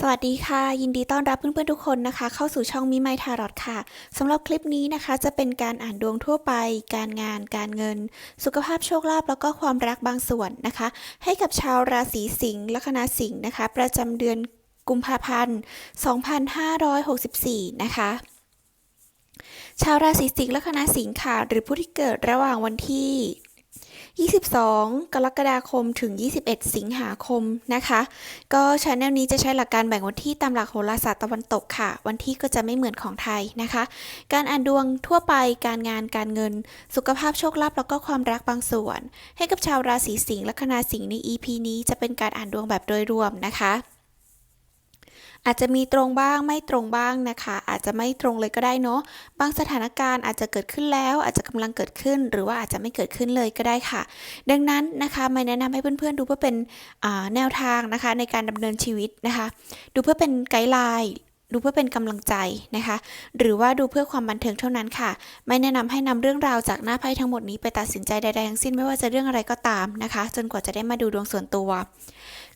สวัสดีค่ะ ยินดีต้อนรับเพื่อนๆทุกคนนะคะ เข้าสู่ช่องมิไมทารอตค่ะสำหรับคลิปนี้นะคะ จะเป็นการอ่านดวงทั่วไป การงาน การเงิน สุขภาพโชคลาภแล้วก็ความรักบางส่วนนะคะ ให้กับชาวราศีสิงห์ลัคนาสิงห์นะคะ ประจำเดือนกุมภาพันธ์ 2564 นะคะชาวราศีสิงห์ลัคนาสิงห์ค่ะ หรือผู้ที่เกิดระหว่างวันที่ 22 กรกฎาคมถึง 21 สิงหาคมนะคะ ก็ชาแนลนี้จะใช้หลักการแบ่งวันที่ตามหลักโหราศาสตร์ตะวันตกค่ะ วันที่ก็จะไม่เหมือนของไทยนะคะ การอ่านดวงทั่วไปการงานการเงิน สุขภาพโชคลาภแล้วก็ความรักบางส่วน ให้กับชาวราศีสิงห์และคณาสิงห์ใน EP นี้จะเป็นการอ่านดวงแบบโดยรวมนะคะ อาจจะมีตรงบ้างไม่ตรงบ้างนะคะ อาจจะไม่ตรงเลยก็ได้เนาะบางสถานการณ์อาจจะเกิดขึ้นแล้ว อาจจะกำลังเกิดขึ้น หรือว่าอาจจะไม่เกิดขึ้นเลยก็ได้ค่ะ ดังนั้นนะคะไม่แนะนำให้เพื่อนๆดูเพื่อเป็นแนวทางนะคะในการดำเนินชีวิตนะคะ ดูเพื่อเป็นไกด์ไลน์ดูเพื่อเป็นกำลังใจนะคะ หรือว่าดูเพื่อความบันเทิงเท่านั้นค่ะ ไม่แนะนำให้นำเรื่องราวจากหน้าไพ่ทั้งหมดนี้ไปตัดสินใจใดๆทั้งสิ้นไม่ว่าจะเรื่องอะไรก็ตามนะคะ จนกว่าจะได้มาดูดวงส่วนตัว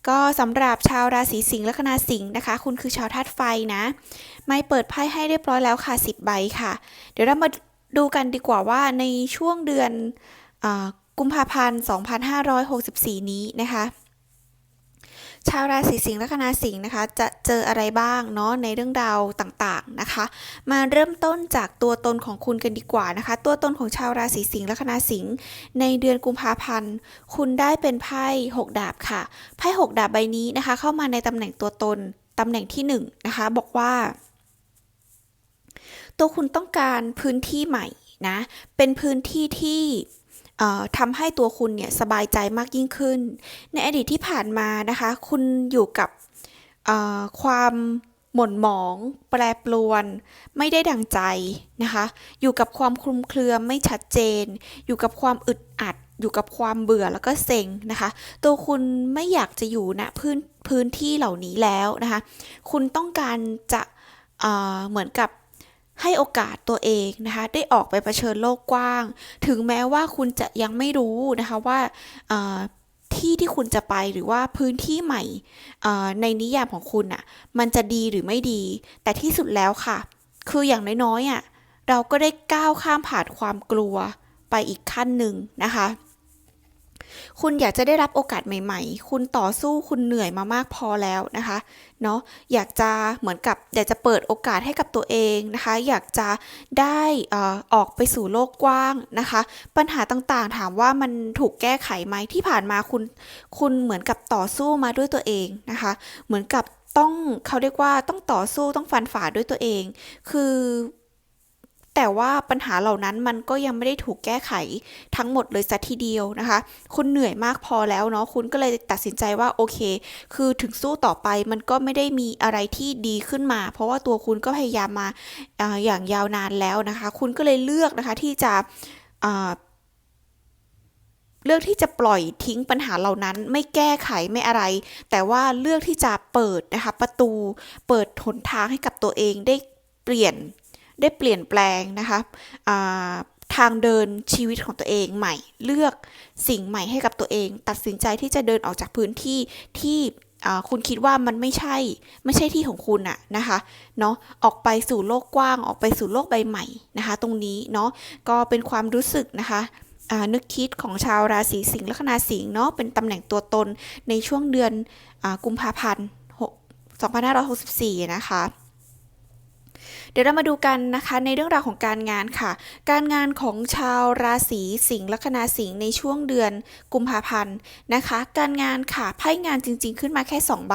ก็สำหรับชาวราศีสิงห์และคณาสิงห์นะคะ คุณคือชาวธาตุไฟนะ ไม่เปิดไพ่ให้เรียบร้อยแล้วค่ะ 10 ใบค่ะ เดี๋ยวเรามาดูกันดีกว่าว่าในช่วงเดือนอกุมภาพันธ์ 2564 นี้นะคะ ชาวราศีสิงห์และคณาสิงห์นะคะ จะเจออะไรบ้างเนาะในเรื่องราวต่างๆนะคะ มาเริ่มต้นจากตัวตนของคุณกันดีกว่านะคะ ตัวตนของชาวราศีสิงห์และคณาสิงห์ในเดือนกุมภาพันธ์ คุณได้เป็นไพ่หกดาบค่ะไพ่หกดาบใบนี้นะคะ เข้ามาในตำแหน่งตัวตนตำแหน่งที่หนึ่งนะคะ บอกว่า ตัวคุณต้องการพื้นที่ใหม่นะ เป็นพื้นที่ที่ ทำให้ตัวคุณเนี่ยสบายใจมากยิ่งขึ้น ในอดีตที่ผ่านมานะคะ คุณอยู่กับความหม่นหมอง แปรปรวน ไม่ได้ดังใจนะคะ อยู่กับความคลุมเครือไม่ชัดเจน อยู่กับความอึดอัด อยู่กับความเบื่อแล้วก็เซ็งนะคะ ตัวคุณไม่อยากจะอยู่ณพื้นพื้นที่เหล่านี้แล้วนะคะ คุณต้องการจะเเหมือนกับ ให้โอกาสตัวเองนะคะได้ออกไปเผชิญโลกกว้าง ถึงแม้ว่าคุณจะยังไม่รู้นะคะว่าที่ที่คุณจะไปหรือว่าพื้นที่ใหม่ในนิยามของคุณอะมันจะดีหรือไม่ดี แต่ที่สุดแล้วค่ะ คืออย่างน้อยๆอะเราก็ได้ก้าวข้ามผ่านความกลัวไปอีกขั้นหนึ่งนะคะ คุณอยากจะได้รับโอกาสใหม่ๆ คุณต่อสู้คุณเหนื่อยมามากพอแล้วนะคะเนาะอยากจะเหมือนกับอยากจะเปิดโอกาสให้กับตัวเองนะคะ อยากจะได้ออกไปสู่โลกกว้างนะคะ ปัญหาต่างๆ ถามว่ามันถูกแก้ไขไหมที่ผ่านมาคุณคุณเหมือนกับต่อสู้มาด้วยตัวเองนะคะ เหมือนกับต้องเขาเรียกว่าต้องต่อสู้ต้องฟันฝ่าด้วยตัวเอง คือ แต่ว่าปัญหาเหล่านั้นมันก็ยังไม่ได้ถูกแก้ไขทั้งหมดเลยสัทีเดียวนะคะ คุณเหนื่อยมากพอแล้วเนาะคุณก็เลยตัดสินใจว่าโอเค คือถึงสู้ต่อไปมันก็ไม่ได้มีอะไรที่ดีขึ้นมา เพราะว่าตัวคุณก็พยายามมาออย่างยาวนานแล้วนะคะ คุณก็เลยเลือกนะคะที่จะเลือกที่จะปล่อยทิ้งปัญหาเหล่านั้นไม่แก้ไขไม่อะไร แต่ว่าเลือกที่จะเปิดนะคะประตู เปิดหนทางให้กับตัวเองได้เปลี่ยน ได้เปลี่ยนแปลงนะคะทางเดินชีวิตของตัวเองใหม่ เลือกสิ่งใหม่ให้กับตัวเอง ตัดสินใจที่จะเดินออกจากพื้นที่ที่คุณคิดว่ามันไม่ใช่ ไม่ใช่ที่ของคุณอะนะคะเนาะออกไปสู่โลกกว้าง ออกไปสู่โลกใบใหม่นะคะ ตรงนี้เนาะก็เป็นความรู้สึกนะคะนึกคิดของชาวราศีสิงห์ลัคนาสิงห์เนาะเป็นตำแหน่งตัวตนในช่วงเดือนอกุมภาพันธ์2564 นะคะ เดี๋ยวเรามาดูกันนะคะในเรื่องราวของการงานค่ะ การงานของชาวราศีสิงห์ลัคนาสิงห์ในช่วงเดือนกุมภาพันธ์นะคะ การงานค่ะไพ่งานจริง ๆ ขึ้นมาแค่ 2 ใบ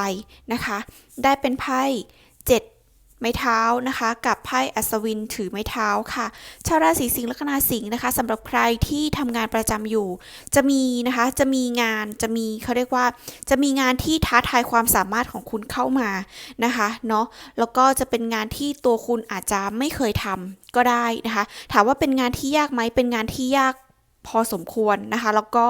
นะคะ ได้เป็นไพ่7 ไม้เท้านะคะ กับไพ่อัศวินถือไม้เท้าค่ะชาวราศีสิงห์ลัคนาสิงห์นะคะสำหรับใครที่ทำงานประจำอยู่ จะมีนะคะจะมีงานจะมีเขาเรียกว่า จะมีงานที่ท้าทายความสามารถของคุณเข้ามานะคะเนาะแล้วก็จะเป็นงานที่ตัวคุณอาจจะไม่เคยทำก็ได้นะคะ ถามว่าเป็นงานที่ยากไหมเป็นงานที่ยาก พอสมควรนะคะ แล้วก็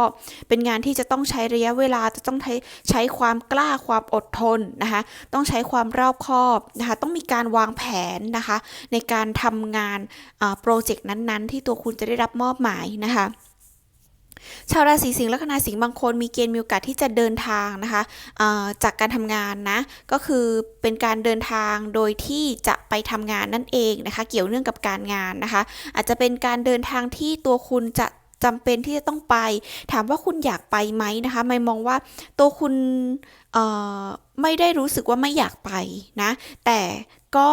เป็นงานที่จะต้องใช้ระยะเวลาจะต้องใช้ใช้ความกล้าความอดทนนะคะ ต้องใช้ความรอบคอบนะคะ ต้องมีการวางแผนนะคะ ในการทำงานโปรเจกต์นั้นๆ ที่ตัวคุณจะได้รับมอบหมายนะคะชาวราศีสิงห์ลัคนาสิงห์บางคนมีเกณฑ์มีโอกาสที่จะเดินทางนะคะจากการทำงานนะก็คือเป็นการเดินทางโดยที่จะไปทำงานนั่นเองนะคะ เกี่ยวเนื่องกับการงานนะคะ อาจจะเป็นการเดินทางที่ตัวคุณจะ จำเป็นที่จะต้องไป ถามว่าคุณอยากไปไหมนะคะไม่มองว่าตัวคุณเอ่อไม่ได้รู้สึกว่าไม่อยากไปนะ แต่ก็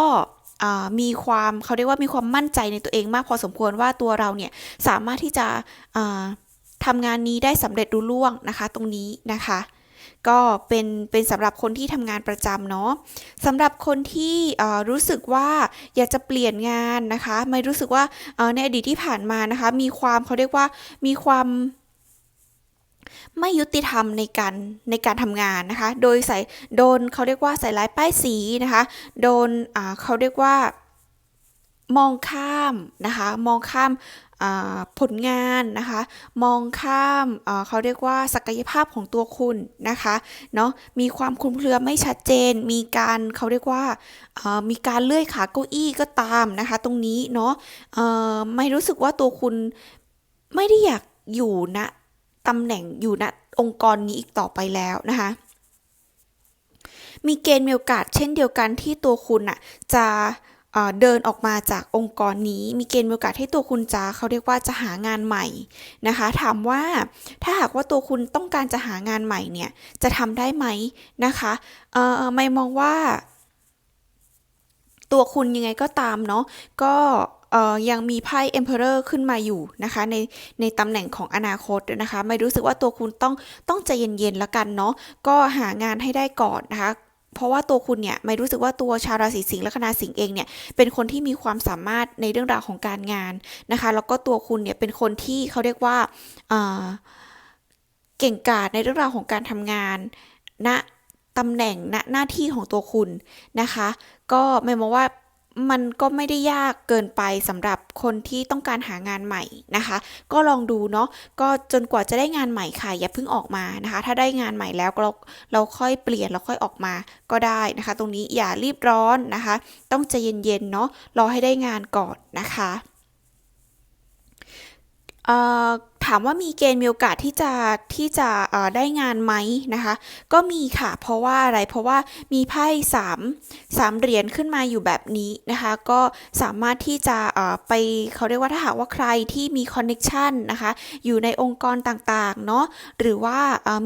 เอ่อมีความเขาเรียกว่ามีความมั่นใจในตัวเองมากพอสมควรว่าตัวเราเนี่ยสามารถที่จะเอ่อทำงานนี้ได้สำเร็จรุ่ล่วงนะคะ ตรงนี้นะคะ ก็เป็นเป็นสำหรับคนที่ทำงานประจำเนาะสำหรับคนที่รู้สึกว่าอยากจะเปลี่ยนงานนะคะ ไม่รู้สึกว่าในอดีตที่ผ่านมานะคะ มีความเขาเรียกว่ามีความไม่ยุติธรรมในการในการทำงานนะคะ โดยใส่โดนเขาเรียกว่าใส่ร้ายป้ายสีนะคะ โดนเขาเรียกว่ามองข้ามนะคะ มองข้าม ผลงานนะคะ มองข้ามเขาเรียกว่าศักยภาพของตัวคุณนะคะเนาะมีความคลุมเครือไม่ชัดเจน มีการเขาเรียกว่ามีการเลื่อยขาเก้าอี้ก็ตามนะคะ ตรงนี้เนาะไม่รู้สึกว่าตัวคุณไม่ได้อยากอยู่ณตำแหน่งอยู่ณองค์กรนี้อีกต่อไปแล้วนะคะมีเกณฑ์มีโอกาสเช่นเดียวกันที่ตัวคุณอะจะ เดินออกมาจากองค์กรนี้ มีเกณฑ์โอกาสให้ตัวคุณจะเขาเรียกว่าจะหางานใหม่นะคะ ถามว่าถ้าหากว่าตัวคุณต้องการจะหางานใหม่เนี่ยจะทำได้ไหมนะคะเออไม่มองว่าตัวคุณยังไงก็ตามเนาะก็ยังมีไพ่ Emperor ขึ้นมาอยู่นะคะ ในในตำแหน่งของอนาคตนะคะ ไม่รู้สึกว่าตัวคุณต้องต้องใจเย็นๆละกันเนาะก็หางานให้ได้ก่อนนะคะ เพราะว่าตัวคุณเนี่ยไม่รู้สึกว่าตัวชาวราศีสิงห์และคณะสิงห์เองเนี่ยเป็นคนที่มีความสามารถในเรื่องราวของการงานนะคะ แล้วก็ตัวคุณเนี่ยเป็นคนที่เขาเรียกว่าเก่งกาจในเรื่องราวของการทำงานณตำแหน่งณหน้าที่ของตัวคุณนะคะ ก็ไม่มองว่า มันก็ไม่ได้ยากเกินไปสำหรับคนที่ต้องการหางานใหม่นะคะ ก็ลองดูเนาะก็จนกว่าจะได้งานใหม่ค่ะ อย่าเพิ่งออกมานะคะ ถ้าได้งานใหม่แล้วเราเราค่อยเปลี่ยนเราค่อยออกมาก็ได้นะคะ ตรงนี้อย่ารีบร้อนนะคะ ต้องใจเย็นๆเนาะรอให้ได้งานก่อนนะคะเอ่อ ถามว่ามีเกณฑ์มีโอกาสที่จะที่จะได้งานไหมนะคะ ก็มีค่ะ เพราะว่าอะไรเพราะว่ามีไพ่สามสามเหรียญขึ้นมาอยู่แบบนี้นะคะ ก็สามารถที่จะไปเขาเรียกว่าถ้าหากว่าใครที่มีคอนเน็ชันนะคะ อยู่ในองค์กรต่างๆเนาะหรือว่า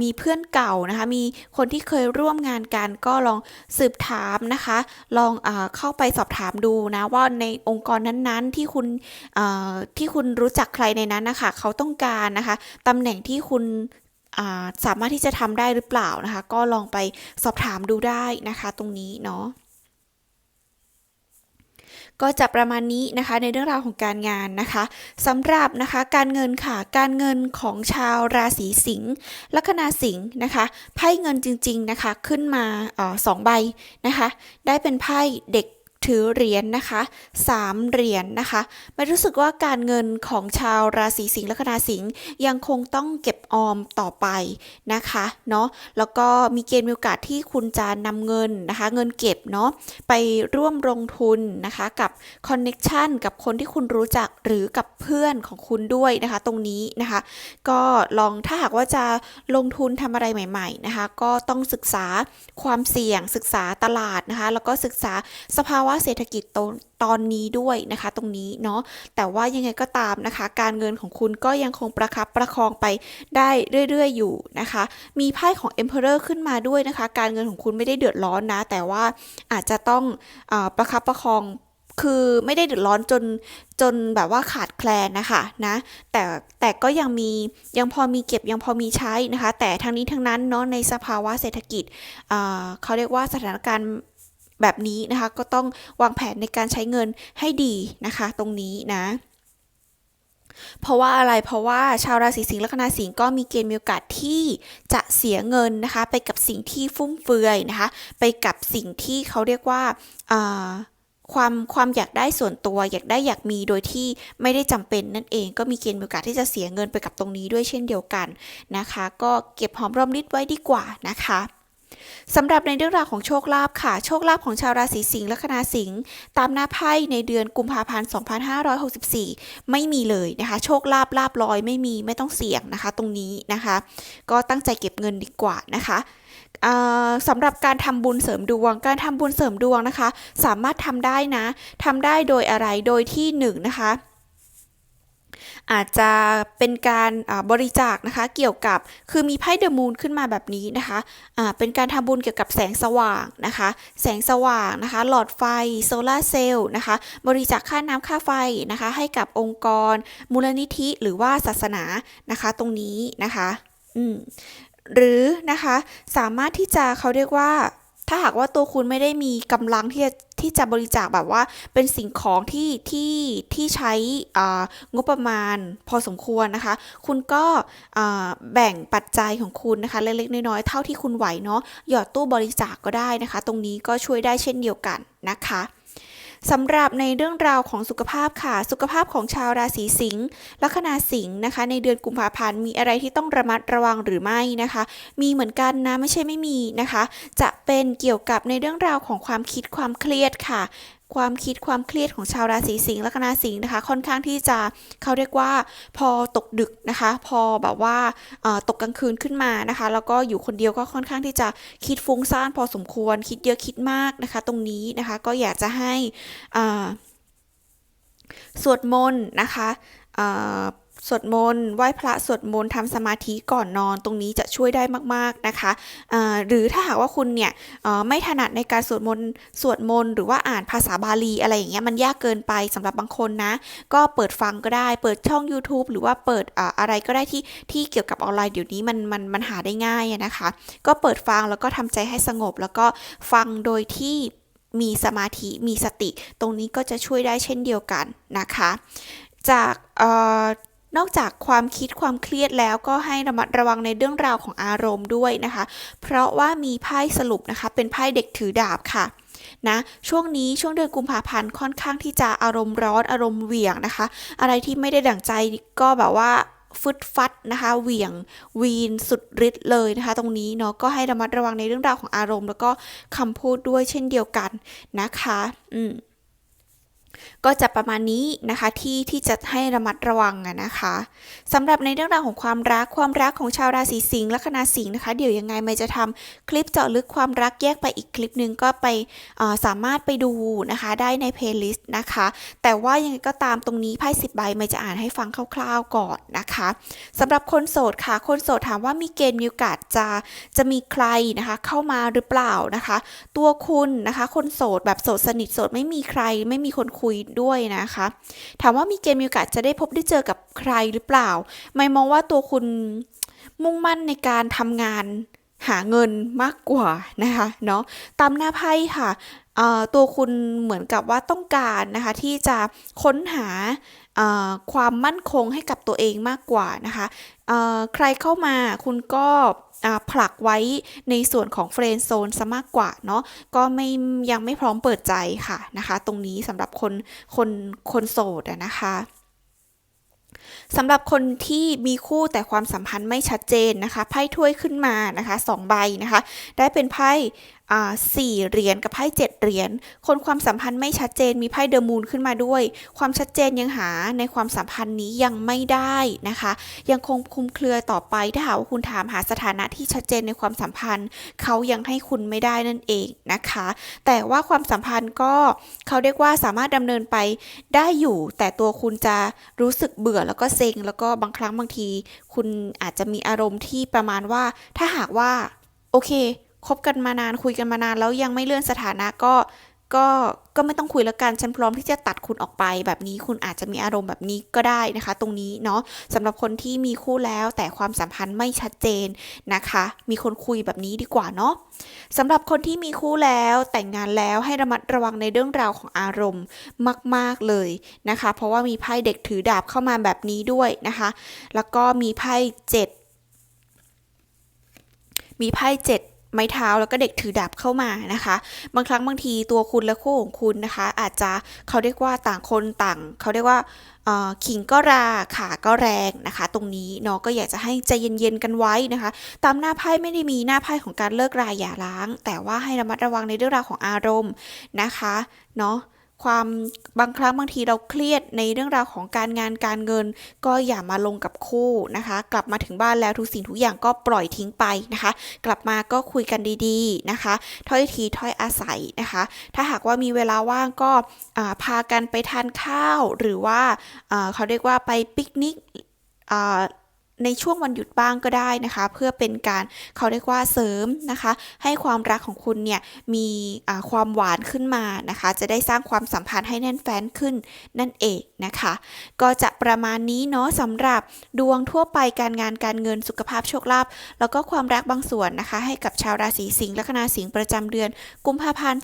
มีเพื่อนเก่านะคะ มีคนที่เคยร่วมงานกันก็ลองสืบถามนะคะ ลองเอเข้าไปสอบถามดูนะว่าในองค์กรนั้นๆที่คุณที่คุณรู้จักใครในนั้นนะคะเขาต้องการนะคะตำแหน่งที่คุณาสามารถที่จะทำได้หรือเปล่านะคะ ก็ลองไปสอบถามดูได้นะคะตรงนี้เนาะก็จะประมาณนี้นะคะในเรื่องราวของการงานนะคะสำหรับนะคะการเงินค่ะการเงินของชาวราศีสิงห์ลัคนาสิงห์นะคะไพ่เงินจริง ๆนะคะขึ้นมาออสองใบนะคะ ได้เป็นไพ่เด็ก ถือเหรียญนนะคะสามเหรียญนนะคะไม่รู้สึกว่าการเงินของชาวราศีสิงห์ลัคนาสิงห์ยังคงต้องเก็บออมต่อไปนะคะเนาะแล้วก็มีเกณฑ์มีโอกาสที่คุณจะนำเงินนะคะ เงินเก็บเนาะไปร่วมลงทุนนะคะกับคอนเน็ชันกับคนที่คุณรู้จักหรือกับเพื่อนของคุณด้วยนะคะ ตรงนี้นะคะ ก็ลองถ้าหากว่าจะลงทุนทำอะไรใหม่ ๆนะคะ ก็ต้องศึกษาความเสี่ยงศึกษาตลาดนะคะ แล้วก็ศึกษาสภาวะเศรษฐกิจตอนตอนนี้ด้วยนะคะ ตรงนี้เนาะแต่ว่ายังไงก็ตามนะคะ การเงินของคุณก็ยังคงประคับประคองไปได้เรื่อยๆอยู่นะคะ มีไพ่ของ Emperor ขึ้นมาด้วยนะคะ การเงินของคุณไม่ได้เดือดร้อนนะ แต่ว่าอาจจะต้องอประคับประคองคือไม่ได้เดือดร้อนจนจนแบบว่าขาดแคลนนะคะนะแต่แต่ก็ยังมียังพอมีเก็บยังพอมีใช้นะคะ แต่ทั้งนี้ทั้งนั้นเนาะในสภาวะเศรษฐกิจเขาเรียกว่าสถานการณ์ แบบนี้นะคะ ก็ต้องวางแผนในการใช้เงินให้ดีนะคะ ตรงนี้นะเพราะว่าอะไร เพราะว่าชาวราศีสิงห์ละคณาสิงห์ก็มีเกณฑ์มีโอกาสที่จะเสียเงินนะคะ ไปกับสิ่งที่ฟุ่มเฟือยนะคะ ไปกับสิ่งที่เขาเรียกว่าความความอยากได้ส่วนตัวอยากได้อยากมีโดยที่ไม่ได้จำเป็นนั่นเอง ก็มีเกณฑ์มีโอกาสที่จะเสียเงินไปกับตรงนี้ด้วยเช่นเดียวกันนะคะ ก็เก็บหอมรอมริบไว้ดีกว่านะคะ สำหรับในเรื่องราวของโชคลาภค่ะ โชคลาภของชาวราศีสิงห์และคณาสิงห์ตามหน้าไพ่ในเดือนกุมภาพันธ์ 2564 ไม่มีเลยนะคะ โชคลาภลาบลอยไม่มีไม่ต้องเสี่ยงนะคะ ตรงนี้นะคะ ก็ตั้งใจเก็บเงินดีกว่านะคะอ่าสำหรับการทำบุญเสริมดวง การทำบุญเสริมดวงนะคะ สามารถทำได้นะทำได้โดยอะไรโดยที่หนึ่งนะคะ อาจจะเป็นการบริจาคนะคะ เกี่ยวกับคือมีไพ่เดอะมูนขึ้นมาแบบนี้นะคะอ่าเป็นการทำบุญเกี่ยวกับแสงสว่างนะคะ แสงสว่างนะคะ หลอดไฟโซลาเซลล์นะคะ บริจาคค่าน้ำค่าไฟนะคะ ให้กับองค์กร มูลนิธิหรือว่าศาสนานะคะ ตรงนี้นะคะ อืมหรือนะคะสามารถที่จะเขาเรียกว่า ถ้าหากว่าตัวคุณไม่ได้มีกำลังที่จะที่จะบริจาคแบบว่าเป็นสิ่งของที่ที่ที่ใช้อ่างบประมาณพอสมควรนะคะ คุณก็อ่าแบ่งปัจจัยของคุณนะคะเล็กๆน้อยๆเท่าที่คุณไหวเนาะหยอดตู้บริจาคก็ได้นะคะ ตรงนี้ก็ช่วยได้เช่นเดียวกันนะคะ สำหรับในเรื่องราวของสุขภาพค่ะ สุขภาพของชาวราศีสิงห์ลัคนาสิงห์นะคะ ในเดือนกุมภาพันธ์มีอะไรที่ต้องระมัดระวังหรือไม่นะคะ มีเหมือนกันนะไม่ใช่ไม่มีนะคะ จะเป็นเกี่ยวกับในเรื่องราวของความคิดความเครียดค่ะ ความคิดความเครียดของชาวราศีสิงห์ลัคนาสิงห์นะคะ ค่อนข้างที่จะเขาเรียกว่าพอตกดึกนะคะ พอแบบว่าตกกลางคืนขึ้นมานะคะ แล้วก็อยู่คนเดียวก็ค่อนข้างที่จะคิดฟุ้งซ่านพอสมควร คิดเยอะคิดมากนะคะ ตรงนี้นะคะก็อยากจะให้สวดมนต์นะคะ สวดมนต์ไหว้พระสวดมนต์ทำสมาธิก่อนนอนตรงนี้จะช่วยได้มากๆนะคะหรือถ้าหากว่าคุณเนี่ยไม่ถนัดในการสวดมนต์สวดมนต์หรือว่าอ่านภาษาบาลีอะไรอย่างเงี้ยมันยากเกินไปสำหรับบางคนนะ ก็เปิดฟังก็ได้เปิดช่อง YouTube หรือว่าเปิดออะไรก็ได้ที่ที่เกี่ยวกับออนไลน์เดี๋ยวนี้มันมันมันหาได้ง่ายนะคะ ก็เปิดฟังแล้วก็ทำใจให้สงบ แล้วก็ฟังโดยที่มีสมาธิมีสติ ตรงนี้ก็จะช่วยได้เช่นเดียวกันนะคะ จาก นอกจากความคิดความเครียดแล้วก็ให้ระมัดระวังในเรื่องราวของอารมณ์ด้วยนะคะ เพราะว่ามีไพ่สรุปนะคะ เป็นไพ่เด็กถือดาบค่ะนะช่วงนี้ช่วงเดือนกุมภาพันธ์ค่อนข้างที่จะอารมณ์ร้อนอารมณ์เหวี่ยงนะคะ อะไรที่ไม่ได้ดั่งใจก็แบบว่าฟึดฟัดนะคะเหวี่ยงวีนสุดฤทธิ์เลยนะคะ ตรงนี้เนาะก็ให้ระมัดระวังในเรื่องราวของอารมณ์ แล้วก็คำพูดด้วยเช่นเดียวกันนะคะ อืม ก็จะประมาณนี้นะคะที่ที่จะให้ระมัดระวังนะคะสำหรับในเรื่องราวของความรักความรักของชาวราศีสิงห์และคณาสิงห์นะคะ เดี๋ยวยังไงไม่จะทำคลิปเจาะลึกความรักแยกไปอีกคลิปหนึ่งก็ไปสามารถไปดูนะคะได้ในเพลย์ลิสต์นะคะ แต่ว่ายังไงก็ตามตรงนี้ไพ่สิบใบไม่จะอ่านให้ฟังคร่าวๆก่อนนะคะสำหรับคนโสดค่ะ คนโสดถามว่ามีเกณฑ์มีโอกาสจะจะมีใครนะคะเข้ามาหรือเปล่านะคะ ตัวคุณนะคะ คนโสดแบบโสดสนิทโสดไม่มีใคร ไม่มีคนคุยด้วยนะคะ ถามว่ามีเกณฑ์มีโอกาสจะได้พบได้เจอกับใครหรือเปล่า ไม่มองว่าตัวคุณมุ่งมั่นในการทำงานหาเงินมากกว่านะคะเนาะตามหน้าไพ่ค่ะตัวคุณเหมือนกับว่าต้องการนะคะที่จะค้นหา ความมั่นคงให้กับตัวเองมากกว่านะคะใครเข้ามาคุณก็ผลักไว้ในส่วนของเฟรนด์โซนซะมากกว่าเนาะก็ไม่ยังไม่พร้อมเปิดใจค่ะนะคะ ตรงนี้สำหรับคนคนคนโสดนะคะสำหรับคนที่มีคู่แต่ความสัมพันธ์ไม่ชัดเจนนะคะ ไพ่ถ้วยขึ้นมานะคะสองใบนะคะ ได้เป็นไพ่ สี่เหรียญกับไพ่เจ็ดเหรียญ คนความสัมพันธ์ไม่ชัดเจนมีไพ่เดอะมูนขึ้นมาด้วย ความชัดเจนยังหาในความสัมพันธ์นี้ยังไม่ได้นะคะ ยังคงคุมเครือต่อไปถ้าหากว่าคุณถามหาสถานะที่ชัดเจนในความสัมพันธ์ เขายังให้คุณไม่ได้นั่นเองนะคะ แต่ว่าความสัมพันธ์ก็เขาเรียกว่าสามารถดำเนินไปได้อยู่ แต่ตัวคุณจะรู้สึกเบื่อแล้วก็เซ็ง แล้วก็บางครั้งบางที คุณอาจจะมีอารมณ์ที่ประมาณว่า ถ้าหากว่าโอเค คบกันมานานคุยกันมานานแล้วยังไม่เลื่อนสถานะก็ก็ก็ไม่ต้องคุยแล้วกัน ฉันพร้อมที่จะตัดคุณออกไป แบบนี้คุณอาจจะมีอารมณ์แบบนี้ก็ได้นะคะ ตรงนี้เนาะสำหรับคนที่มีคู่แล้วแต่ความสัมพันธ์ไม่ชัดเจนนะคะ มีคนคุยแบบนี้ดีกว่าเนาะสำหรับคนที่มีคู่แล้วแต่งงานแล้วให้ระมัดระวังในเรื่องราวของอารมณ์มาก ๆเลยนะคะ เพราะว่ามีไพ่เด็กถือดาบเข้ามาแบบนี้ด้วยนะคะ แล้วก็มีไพ่เจ็ดมีไพ่เจ็ด ไม้เท้าแล้วก็เด็กถือดาบเข้ามานะคะ บางครั้งบางทีตัวคุณและคู่ของคุณนะคะ อาจจะเขาเรียกว่าต่างคนต่างเขาเรียกว่าขิงก็ราขาก็แรงนะคะ ตรงนี้เนาะก็อยากจะให้ใจเย็นๆกันไว้นะคะ ตามหน้าไพ่ไม่ได้มีหน้าไพ่ของการเลิกราอย่าร้าง แต่ว่าให้ระมัดระวังในเรื่องราวของอารมณ์นะคะเนาะ ความบางครั้งบางทีเราเครียดในเรื่องราวของการงานการเงิน ก็อย่ามาลงกับคู่นะคะ กลับมาถึงบ้านแล้วทุกสิ่งทุกอย่างก็ปล่อยทิ้งไปนะคะ กลับมาก็คุยกันดีๆนะคะถ้อยทีถ้อยอาศัยนะคะ ถ้าหากว่ามีเวลาว่างก็พากันไปทานข้าวหรือว่าเขาเรียกว่าไปปิกนิก ในช่วงวันหยุดบ้างก็ได้นะคะ เพื่อเป็นการเขาเรียกว่าเสริมนะคะ ให้ความรักของคุณเนี่ยมีความหวานขึ้นมานะคะ จะได้สร้างความสัมพันธ์ให้แน่นแฟ้นขึ้นนั่นเองนะคะ ก็จะประมาณนี้เนาะสำหรับดวงทั่วไปการงานการเงินสุขภาพโชคลาภแล้วก็ความรักบางส่วนนะคะ ให้กับชาวราศีสิงห์และคณาสิงห์ประจำเดือน กุมภาพันธ์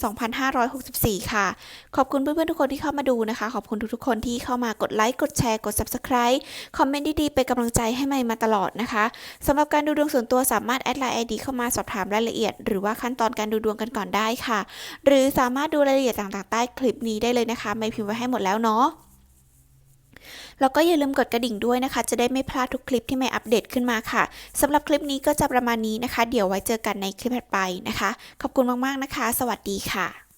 2564 ค่ะ ขอบคุณเพื่อนๆทุกคนที่เข้ามาดูนะคะ ขอบคุณทุกๆคนที่เข้ามากดไลค์กดแชร์กด Subscribe คอมเมนต์ดีๆเป็นกำลังใจให้ใหม่มาตลอดนะคะสำหรับการดูดวงส่วนตัวสามารถแอดไลน์ไอดีเข้ามาสอบถามรายละเอียด หรือว่าขั้นตอนการดูดวงกันก่อนได้ค่ะ หรือสามารถดูรายละเอียดต่างๆใต้คลิปนี้ได้เลยนะคะ ไม่พิมพ์ไว้ให้หมดแล้วเนาะแล้วก็อย่าลืมกดกระดิ่งด้วยนะคะ จะได้ไม่พลาดทุกคลิปที่ไม่อัปเดตขึ้นมาค่ะสำหรับคลิปนี้ก็จะประมาณนี้นะคะ เดี๋ยวไว้เจอกันในคลิปถัดไปนะคะ ขอบคุณมากๆนะคะ สวัสดีค่ะ